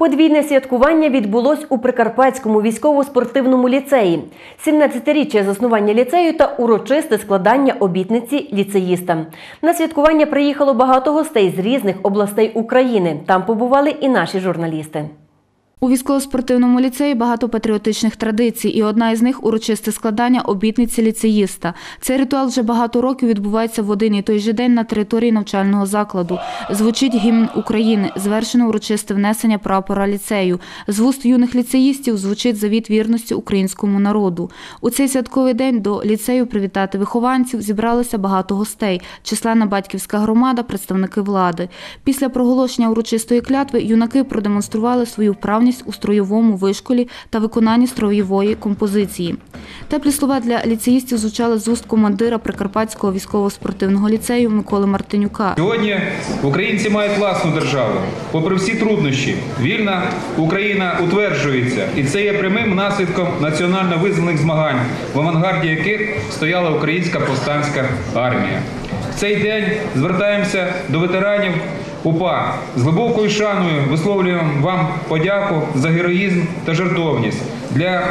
Подвійне святкування відбулось у Прикарпатському військово-спортивному ліцеї. 17-річчя заснування ліцею та урочисте складання обітниці ліцеїста. На святкування приїхало багато гостей з різних областей України. Там побували і наші журналісти. У військово-спортивному ліцеї багато патріотичних традицій, і одна із них урочисте складання обітниці ліцеїста. Цей ритуал вже багато років відбувається в один і той же день на території навчального закладу. Звучить гімн України, звершено урочисте внесення прапора ліцею. З вуст юних ліцеїстів звучить завіт вірності українському народу. У цей святковий день до ліцею привітати вихованців зібралося багато гостей, численна батьківська громада, представники влади. Після проголошення урочистої клятви юнаки продемонстрували свою вправність у строєвому вишколі та виконанні строєвої композиції. Теплі слова для ліцеїстів звучали з уст командира Прикарпатського військово-спортивного ліцею Миколи Мартинюка. Сьогодні українці мають власну державу. Попри всі труднощі, вільна Україна утверджується, і це є прямим наслідком національно визвольних змагань, в авангарді яких стояла українська повстанська армія. Цей день звертаємося до ветеранів УПА з глибокою шаною висловлюємо вам подяку за героїзм та жертовність для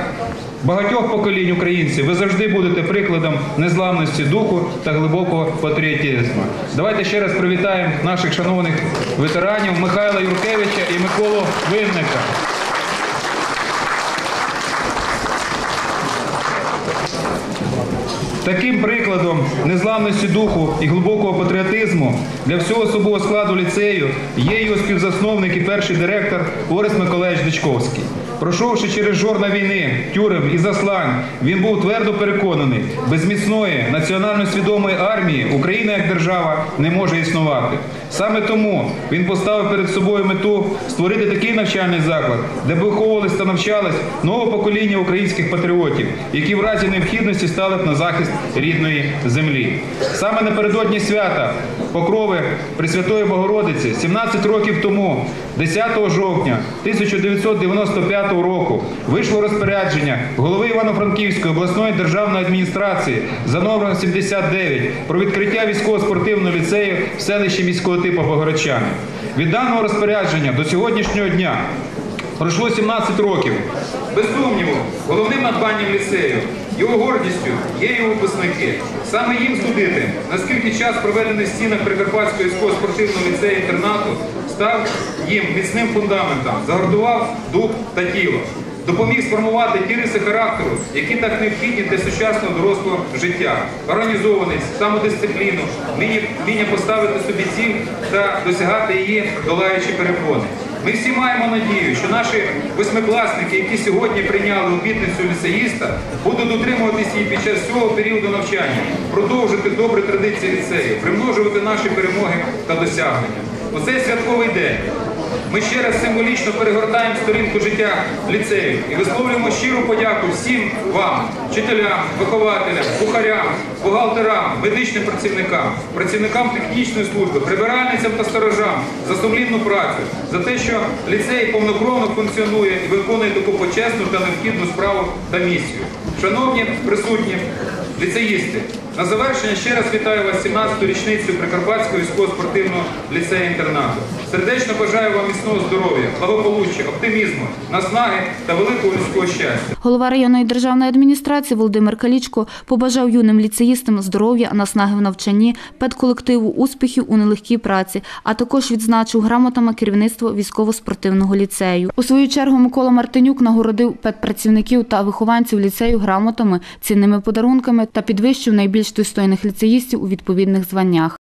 багатьох поколінь українців. Ви завжди будете прикладом незламності духу та глибокого патріотизму. Давайте ще раз привітаємо наших шановних ветеранів Михайла Юркевича і Миколу Винника. Таким прикладом незламності духу і глибокого патріотизму для всього особового складу ліцею є його співзасновник і перший директор Орес Миколаївич Дичковський. Пройшовши через жорна війни, тюрем і заслань, він був твердо переконаний, без міцної національно свідомої армії Україна як держава не може існувати. Саме тому він поставив перед собою мету створити такий навчальний заклад, де б виховувались та навчались нове покоління українських патріотів, які в разі необхідності стали б на захист рідної землі. Саме напередодні свята Покрови Пресвятої Богородиці 17 років тому, 10 жовтня 1995 року, вийшло розпорядження голови Івано-Франківської обласної державної адміністрації за номером 79 про відкриття військово-спортивного ліцею в селищі міського типу Богородчани. Від даного розпорядження до сьогоднішнього дня пройшло 17 років. Без сумніву, головним надбанням ліцею, його гордістю є його випускники. Саме їм судити, наскільки час проведений в стінах Прикарпатського військово-спортивного ліцею інтернату став їм міцним фундаментом, загартував дух та тіло. Допоміг сформувати ті риси характеру, які так необхідні для сучасного дорослого життя, організованість, самодисципліну, вміння, поставити собі ціль та досягати її, долаючи перепони. Ми всі маємо надію, що наші восьмикласники, які сьогодні прийняли обітницю ліцеїста, будуть дотримуватись її під час цього періоду навчання, продовжити добрі традиції ліцею, примножувати наші перемоги та досягнення. У цей святковий день ми ще раз символічно перегортаємо сторінку життя ліцею і висловлюємо щиру подяку всім вам, вчителям, вихователям, кухарям, бухгалтерам, медичним працівникам, працівникам технічної служби, прибиральницям та сторожам за сумлінну працю, за те, що ліцей повнокровно функціонує і виконує таку почесну та необхідну справу та місію. Шановні присутні ліцеїсти, на завершення ще раз вітаю вас 17-ту річницю Прикарпатського військово-спортивного ліцею-інтернату. Сердечно бажаю вам міцного здоров'я, благополуччя, оптимізму, наснаги та великого людського щастя. Голова районної державної адміністрації Володимир Калічко побажав юним ліцеїстам здоров'я, наснаги в навчанні, педколективу, успіхів у нелегкій праці, а також відзначив грамотами керівництво військово-спортивного ліцею. У свою чергу Микола Мартинюк нагородив педпрацівників та вихованців ліцею грамотами, цінними подарунками та підвищив найбільш достойних ліцеїстів у відповідних званнях.